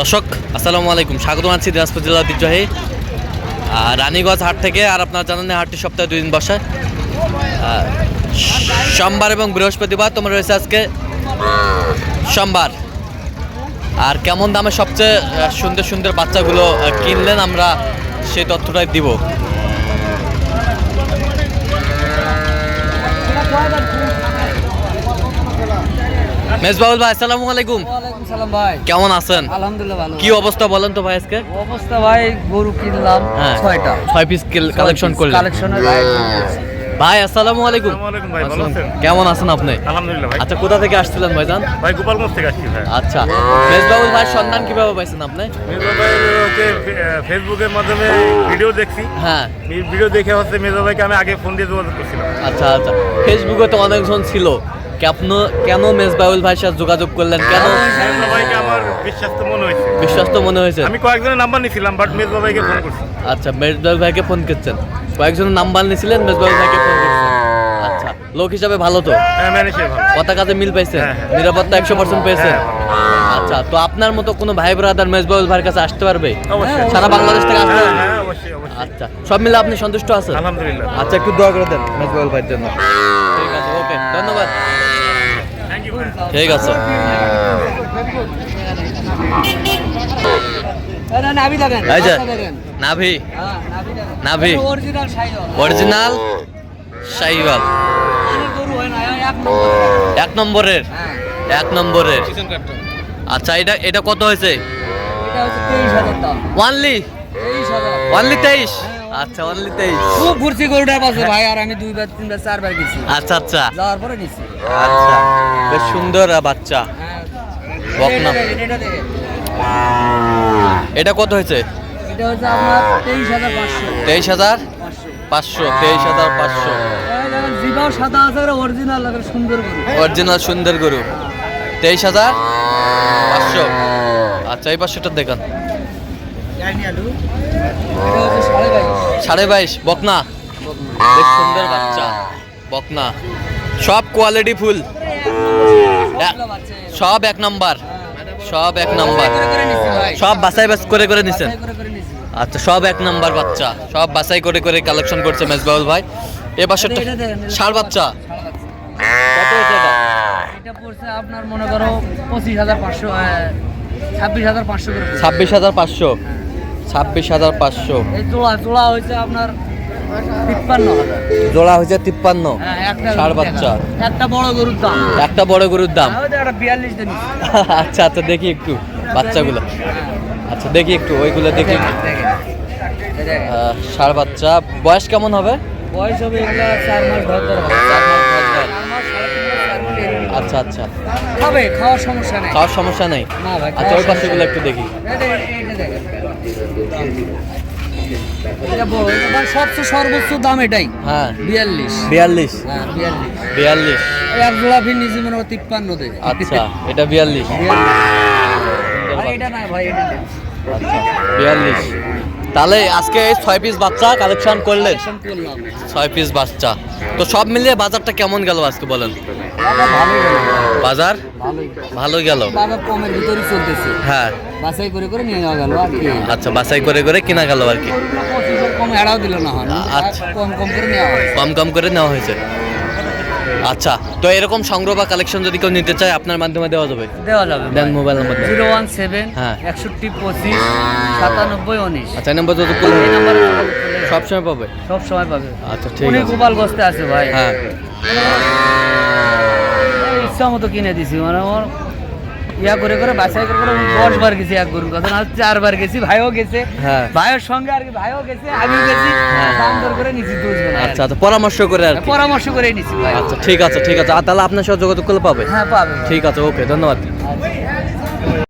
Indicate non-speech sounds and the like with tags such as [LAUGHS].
দর্শক, আসসালামু আলাইকুম। স্বাগত আছি দিনাজপুর জেলা ঐতিহ্যবাহী রানীগঞ্জ হাট থেকে আর আপনারা জানেন হাটটি সপ্তাহে দুই দিন বসে। সোমবার এবং বৃহস্পতিবার তোমার রয়েছে আজকে সোমবার। আর কেমন দামে সবচেয়ে সুন্দর সুন্দর বাচ্চাগুলো কিনলেন আমরা সেই তথ্যটাই দিব। মেজবাউল ভাই আসসালামু আলাইকুম। ওয়ালাইকুম সালাম ভাই। কেমন আছেন? আলহামদুলিল্লাহ ভালো। কি অবস্থা বলেন তো ভাই আজকে? অবস্থা ভাই গরু কিনলাম হ্যাঁ। ছয়টা। ছয় পিস কালেকশন করলেন। কালেকশনের ভাই। আসসালামু আলাইকুম। আলাইকুম ভাই, ভালো আছেন? কেমন আছেন আপনি? আলহামদুলিল্লাহ ভাই। আচ্ছা কোথা থেকে আসছিলেন ভাইজান? ভাই গোপালগঞ্জ থেকে আসছি ভাই। আচ্ছা। মেজবাউল ভাই সন্ধান কীভাবে পাইছেন আপনি? মেজবা ভাই ওকে ফেসবুকের মাধ্যমে ভিডিও দেখছি। হ্যাঁ। ভিডিও দেখে হচ্ছে মেজবা ভাইকে আমি আগে ফোন দিয়ে যোগাযোগ করছিলাম। আচ্ছা আচ্ছা। ফেসবুকে তো অনেকজন ছিল। কেন কেন মেজবাউল ভাইয়ের সাথে যোগাযোগ করলেন? কেন? মেজবা ভাইকে আমার বিশ্বাস মনে হয়েছে। মনে আমি কয়েকজনের নাম্বার নিয়েছিলাম বাট মেজবা ভাইকে ফোন করছি। আচ্ছা মেজবাউল ভাইকে ফোন করছেন? কয়েকজনের নাম্বার নিয়েছিলেন মেজবাউল ভাইকে ফোন করছেন? আচ্ছা লোক হিসাবে ভালো তো? হ্যাঁ কথা কাজে মিল পাইছেন? হ্যাঁ, হ্যাঁ। নিরাপত্তা একশো পার্সেন্ট পেয়েছেন? হ্যাঁ, আচ্ছা তো আপনার মতো কোনো ভাই ব্রাদার মেজবাউল ভাইয়ের কাছে আসতে পারবে? সারা বাংলাদেশ থেকে আসতে হ্যাঁ পারবে? হ্যাঁ আচ্ছা সব মিলে আপনি সন্তুষ্ট আছেন? আলহামদুলিল্লাহ। আচ্ছা একটু দোয়া করে দেন মেজবাউল ভাইয়ের জন্য ঠিক আছে ওকে ধন্যবাদ থ্যাংক ইউ ভাই ঠিক আছে। নাভি নাভি হ্যাঁ নাভি দেখেন। নাভি। অরিজিনাল শাহিওয়াল হয় না এক নম্বরের হ্যাঁ। এক নম্বরের। আচ্ছা এটা এটা কত হয়েছে? এটা হচ্ছে তেইশ আচ্ছা ওয়ানলি তেইশ। খুব ঘুরছি গরুটার পাশে ভাই আর আমি দুইবার তিনবার চারবার গেছি। আচ্ছা আচ্ছা। যাওয়ার পরে নিচ্ছি আচ্ছা বেশ সুন্দর বাচ্চা। হ্যাঁ বকনা। এটা কত হয়েছে? এটা হচ্ছে আপনার তেইশ হাজার পাঁচশো। তেইশ হাজার পাঁচশো তেইশ হাজার পাঁচশো। জিবাও সাদা আছে অরিজিনাল সুন্দর গরু। অরিজিনাল সুন্দর গরু। তেইশ হাজার পাঁচশো। আচ্ছা এই পাঁচশোটা দেখান। সাড়ে বাইশ। বকনা। বেশ সুন্দর বাচ্চা বকনা। সব কোয়ালিটি ফুল। সব এক নাম্বার। সব এক নাম্বার। সব বাছাই বাছ করে করে নিছেন। আচ্ছা সব এক নাম্বার বাচ্চা। সব বাছাই করে করে কালেকশন করছে মেজবাউল ভাই। এ এটা ষাড় বাচ্চা। কত এটা? এটা পড়ছে আপনার মনে করো পঁচিশ হাজার পাঁচশো ছাব্বিশ হাজার পাঁচশো ছাব্বিশ হাজার পাঁচশো। ছাব্বিশ হাজার পাঁচশো। জোড়া জোড়া হয়েছে আপনার তিপ্পান্ন জোড়া হয়েছে তিপ্পান্ন। হ্যাঁ, একটা ষাড় গরুর বাচ্চা। একটা বড় গরুর দাম। একটা বড় গরুর দাম। বিয়াল্লিশ দিন [LAUGHS] আচ্ছা আচ্ছা দেখি একটু বাচ্চাগুলো। আচ্ছা দেখি একটু ওইগুলো দেখি। ষাড় বাচ্চা। বয়স কেমন হবে? বয়স হবে এগুলা চার মাস ধর। চার মাস, সাড়ে তিন মাস, চার মাস এরকম। আচ্ছা আচ্ছা। খাবে খাওয়ার সমস্যা নেই। খাওয়ার সমস্যা নেই? না ভাই, আচ্ছা ওই পাশেগুলো একটু দেখি। সবচেয়ে সর্বোচ্চ দাম এটাই। হ্যাঁ। বিয়াল্লিশ। বিয়াল্লিশ? হ্যাঁ বিয়াল্লিশ। বিয়াল্লিশ। এক জোড়া নিজে মনে হয় তিপ্পান্ন আচ্ছা এটা বিয়াল্লিশ। এটা না ভাই এটা আচ্ছা বিয়াল্লিশ। তাহলে আজকে ছয় পিস বাচ্চা কালেকশন করলেন? ছয় পিস বাচ্চা। তো সব মিলিয়ে বাজারটা কেমন গেল আজকে বলেন? বাজার ভালোই ভালো গেল। কমের ভিতরেই চলতেছে। হ্যাঁ। বাছাই করে করে নিয়ে যাওয়া গেল আর কি। আচ্ছা বাছাই করে করে কিনা গেল আর কি। কম এড়াও দিল না আচ্ছা। কম কম করে নেওয়া কম কম করে নেওয়া হয়েছে। আচ্ছা তো এরকম সংগ্রহ বা কালেকশন যদি কেউ নিতে চায় আপনার মাধ্যমে দেওয়া যাবে? দেওয়া যাবে দেন mobile number zero one seven হ্যাঁ। একষট্টি পঁচিশ সাতানব্বই উনিশ। আচ্ছা নাম্বার যত নাম্বারে সবসময় পাবে? সব সময় পাবে। আচ্ছা ঠিক আছে। গোপাল গস্তে আছে ভাই। হ্যাঁ। ইচ্ছা মতো কিনে দিছি মানে আমার ইয়া করে করে বাসায় করে করে আমি দশ বার গেছি এক গরুর কথা না চারবার গেছি ভাইও গেছে হ্যাঁ। ভাইয়ের সঙ্গে আর কি ভাইও গেছে আমিও গেছি হ্যাঁ। করে নিছি আচ্ছা আচ্ছা পরামর্শ করে আর পরামর্শ করে নিছি ভাই। আচ্ছা ঠিক আছে ঠিক আছে। আর তাহলে আপনার সাথে যোগাযোগ করলে পাবে? হ্যাঁ পাবে। ঠিক আছে ওকে ধন্যবাদ। আচ্ছা।